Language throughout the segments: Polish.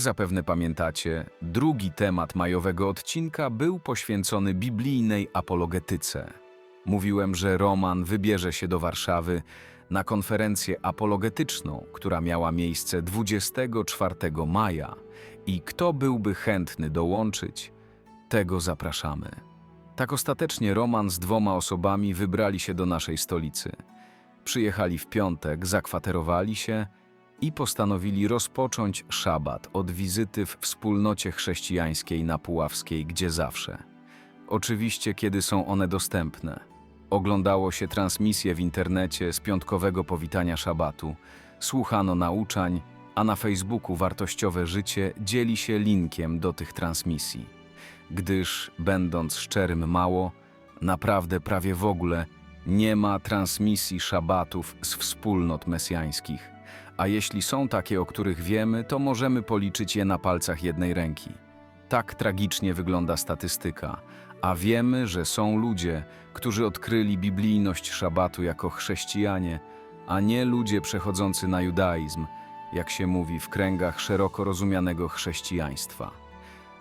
Jak zapewne pamiętacie, drugi temat majowego odcinka był poświęcony biblijnej apologetyce. Mówiłem, że Roman wybierze się do Warszawy na konferencję apologetyczną, która miała miejsce 24 maja i kto byłby chętny dołączyć, tego zapraszamy. Tak ostatecznie Roman z dwoma osobami wybrali się do naszej stolicy. Przyjechali w piątek, zakwaterowali się i postanowili rozpocząć szabat od wizyty w wspólnocie chrześcijańskiej na Puławskiej, gdzie zawsze. Oczywiście, kiedy są one dostępne. Oglądało się transmisje w internecie z piątkowego powitania szabatu, słuchano nauczań, a na Facebooku Wartościowe Życie dzieli się linkiem do tych transmisji. Gdyż, będąc szczerym mało, naprawdę prawie w ogóle nie ma transmisji szabatów z wspólnot mesjańskich. A jeśli są takie, o których wiemy, to możemy policzyć je na palcach jednej ręki. Tak tragicznie wygląda statystyka, a wiemy, że są ludzie, którzy odkryli biblijność szabatu jako chrześcijanie, a nie ludzie przechodzący na judaizm, jak się mówi w kręgach szeroko rozumianego chrześcijaństwa.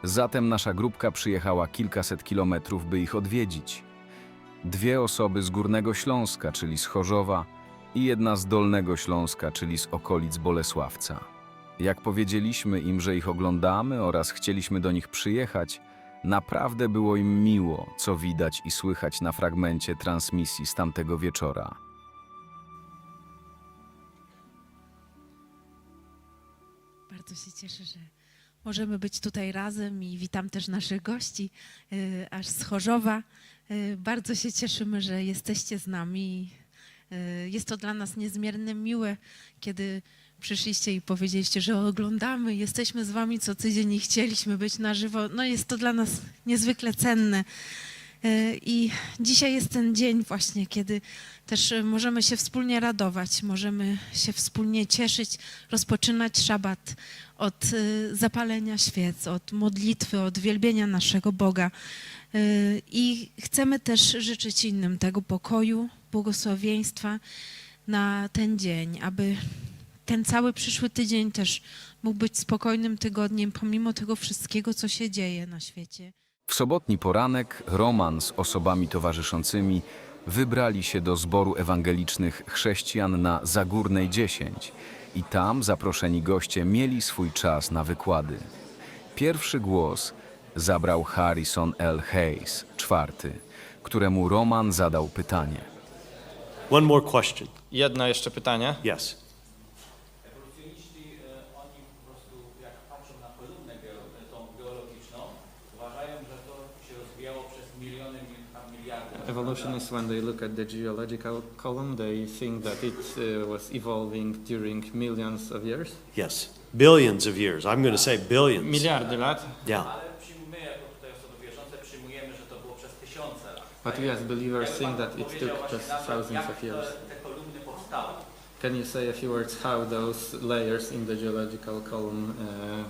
Zatem nasza grupka przyjechała kilkaset kilometrów, by ich odwiedzić. Dwie osoby z Górnego Śląska, czyli z Chorzowa, i jedna z Dolnego Śląska, czyli z okolic Bolesławca. Jak powiedzieliśmy im, że ich oglądamy oraz chcieliśmy do nich przyjechać, naprawdę było im miło, co widać i słychać na fragmencie transmisji z tamtego wieczora. Bardzo się cieszę, że możemy być tutaj razem i witam też naszych gości, y, aż z Chorzowa. Y, Bardzo się cieszymy, że jesteście z nami. Y, Jest to dla nas niezmiernie miłe, kiedy przyszliście i powiedzieliście, że oglądamy, jesteśmy z wami co tydzień i chcieliśmy być na żywo. No jest to dla nas niezwykle cenne. Y, I dzisiaj jest ten dzień właśnie, kiedy też możemy się wspólnie radować, możemy się wspólnie cieszyć, rozpoczynać szabat od y, zapalenia świec, od modlitwy, od wielbienia naszego Boga. I chcemy też życzyć innym tego pokoju, błogosławieństwa na ten dzień, aby ten cały przyszły tydzień też mógł być spokojnym tygodniem, pomimo tego wszystkiego, co się dzieje na świecie. W sobotni poranek Roman z osobami towarzyszącymi wybrali się do zboru ewangelicznych chrześcijan na Zagórnej 10 i tam zaproszeni goście mieli swój czas na wykłady. Pierwszy głos zabrał Harrison L. Hayes, czwarty, któremu Roman zadał pytanie. One more question. Jedno jeszcze pytanie. Yes. Ewolucjoniści, oni po prostu jak patrzą na kolumnę geologiczną, uważają, że to się rozwijało przez miliony, miliardy. lat. Evolutionists, when they look at the geological column, they think that it uh, was evolving during millions of years. Yes. Billions of years. I'm going to say billions. Miliardy lat. Yeah. But we as believers think that it took just thousands jak of years. Can you say a few words how those layers in the geological column uh,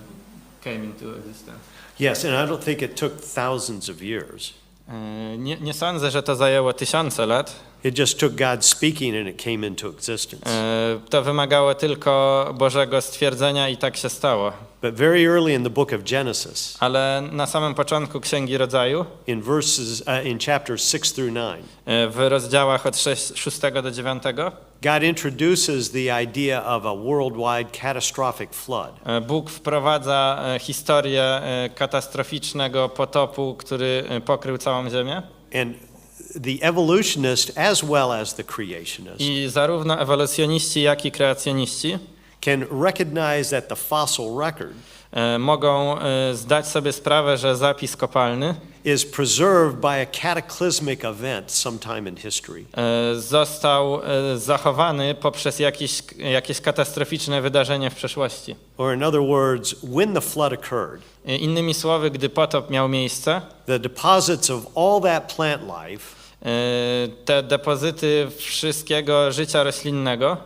came into existence? Yes, and I don't think it took thousands of years. E, Nie, nie sądzę, że to zajęło tysiące lat. It just took God speaking and it came into existence. E, To wymagało tylko Bożego stwierdzenia i tak się stało. But very early in the book of Genesis, Ale na samym początku Księgi Rodzaju, in verses uh, in chapters 6 through 9, e, w rozdziałach od 6 do 9, God introduces the idea of a worldwide catastrophic flood. E, Bóg wprowadza e, historię e, katastroficznego potopu, który e, pokrył całą ziemię. And the evolutionist as well as the creationist I zarówno ewolucjoniści, jak i kreacjoniści can recognize that the fossil record e, mogą e, zdać sobie sprawę, że zapis kopalny is preserved by a cataclysmic event sometime in history. e, został e, zachowany poprzez jakieś, jakieś katastroficzne wydarzenie w przeszłości. Or, in other words, when the flood occurred, E, Innymi słowy, gdy potop miał miejsce, the deposits of all that plant life te depozyty wszystkiego życia roślinnego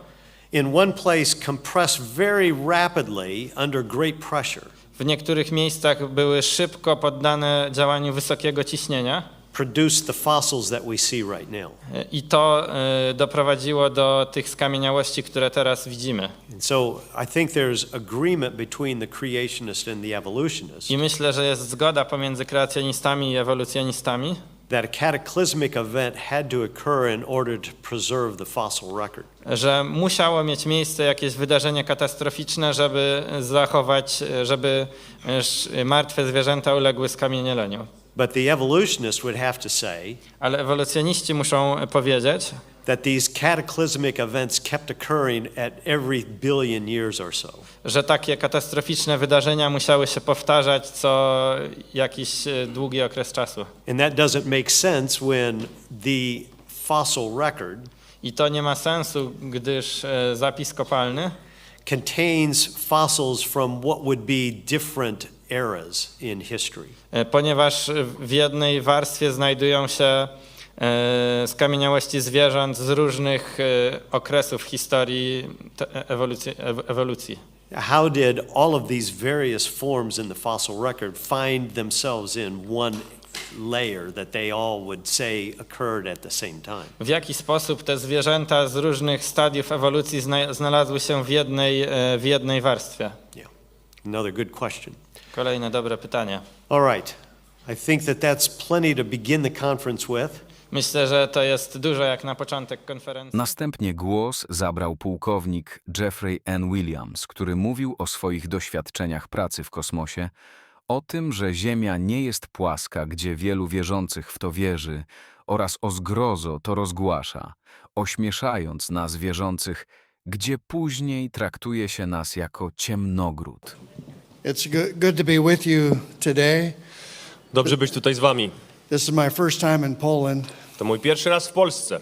in one place compressed very rapidly under great pressure. W niektórych miejscach były szybko poddane działaniu wysokiego ciśnienia produced the fossils that we see right now. I to e, doprowadziło do tych skamieniałości, które teraz widzimy. And so I think there's agreement between the creationist and the evolutionist I myślę, że jest zgoda pomiędzy kreacjonistami i ewolucjonistami, that a cataclysmic event had to occur in order to preserve the fossil record. że musiało mieć miejsce jakieś wydarzenie katastroficzne, żeby zachować, żeby e, martwe zwierzęta uległy skamienieleniu. But the evolutionist would have to say Ale ewolucjoniści muszą powiedzieć, that these cataclysmic events kept occurring at every billion years or so. że takie katastroficzne wydarzenia musiały się powtarzać co jakiś e, długi okres czasu. And that doesn't make sense when the fossil record I to nie ma sensu, gdyż e, zapis kopalny contains fossils from what would be different eras in history. E, ponieważ w jednej warstwie znajdują się skamieniałości zwierząt z różnych e, okresów historii ewolucji. ew- ewolucji. How did all of these various forms in the fossil record find themselves in one layer that they all would say occurred at the same time? W jaki sposób te zwierzęta z różnych stadiów ewolucji zna, znalazły się w jednej, e, w jednej warstwie? Yeah. Another good question. Kolejne dobre pytanie. All right. I think that that's plenty to begin the conference with. Myślę, że to jest dużo jak na początek konferencji. Następnie głos zabrał pułkownik Jeffrey N. Williams, który mówił o swoich doświadczeniach pracy w kosmosie, o tym, że Ziemia nie jest płaska, gdzie wielu wierzących w to wierzy, oraz o zgrozo to rozgłasza, ośmieszając nas wierzących, gdzie później traktuje się nas jako ciemnogród. It's good, good to be with you today. Dobrze być tutaj z wami. This is my first time in Poland, To mój pierwszy raz w Polsce.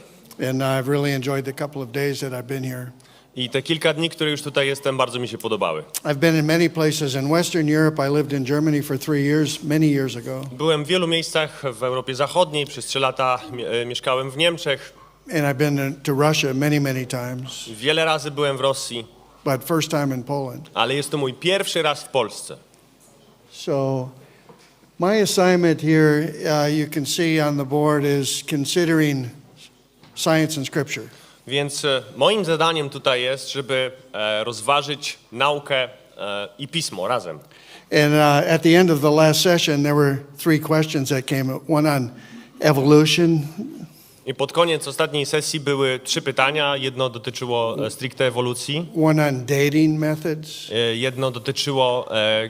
and I've really enjoyed the couple of days that I've been here. I te kilka dni, które już tutaj jestem, bardzo mi się podobały. I've been in many places in Western Europe. I lived in Germany for three years, many years ago. Byłem w wielu miejscach w Europie Zachodniej, przez trzy lata mie- e, mieszkałem w Niemczech, And I've been to Russia many, many times, wiele razy byłem w Rosji, but first time in Poland. ale jest to mój pierwszy raz w Polsce. So, my assignment here, uh, you can see on the board, is considering science and scripture. Więc moim zadaniem tutaj jest, żeby rozważyć naukę i pismo razem. And uh, at the end of the last session, there were three questions that came up one on evolution, I pod koniec ostatniej sesji były trzy pytania. Jedno dotyczyło e, stricte ewolucji, one on dating methods, e, jedno dotyczyło e,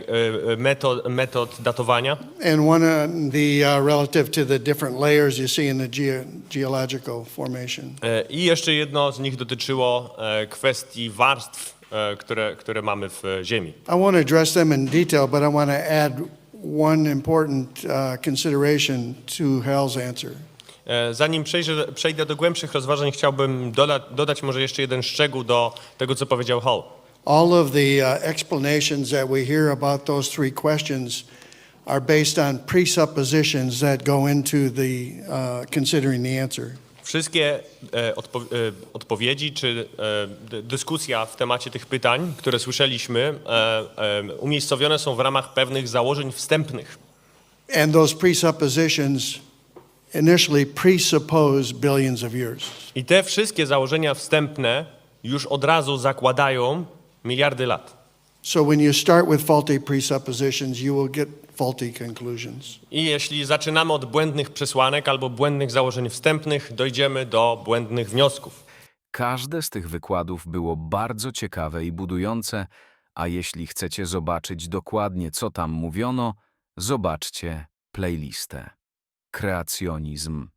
e, metod, metod datowania, and one on the uh, relative to the different layers you see in the geo- geological formation. E, I jeszcze jedno z nich dotyczyło e, kwestii warstw, e, które, które mamy w e, Ziemi. I want to address them in detail, but I want to add one important uh, consideration to Hal's answer. E, Zanim przejrzę, przejdę do głębszych rozważań, chciałbym doda, dodać może jeszcze jeden szczegół do tego, co powiedział Hall. All of the uh, explanations that we hear about those three questions are based on presuppositions that go into the uh, considering the answer. Wszystkie e, odpo, e, odpowiedzi czy e, dyskusja w temacie tych pytań, które słyszeliśmy, e, e, umiejscowione są w ramach pewnych założeń wstępnych. And those presuppositions initially presuppose billions of years. I te wszystkie założenia wstępne już od razu zakładają miliardy lat. So when you start with faulty presuppositions, you will get faulty conclusions. I jeśli zaczynamy od błędnych przesłanek albo błędnych założeń wstępnych, dojdziemy do błędnych wniosków. Każde z tych wykładów było bardzo ciekawe i budujące, a jeśli chcecie zobaczyć dokładnie, co tam mówiono, zobaczcie playlistę. Kreacjonizm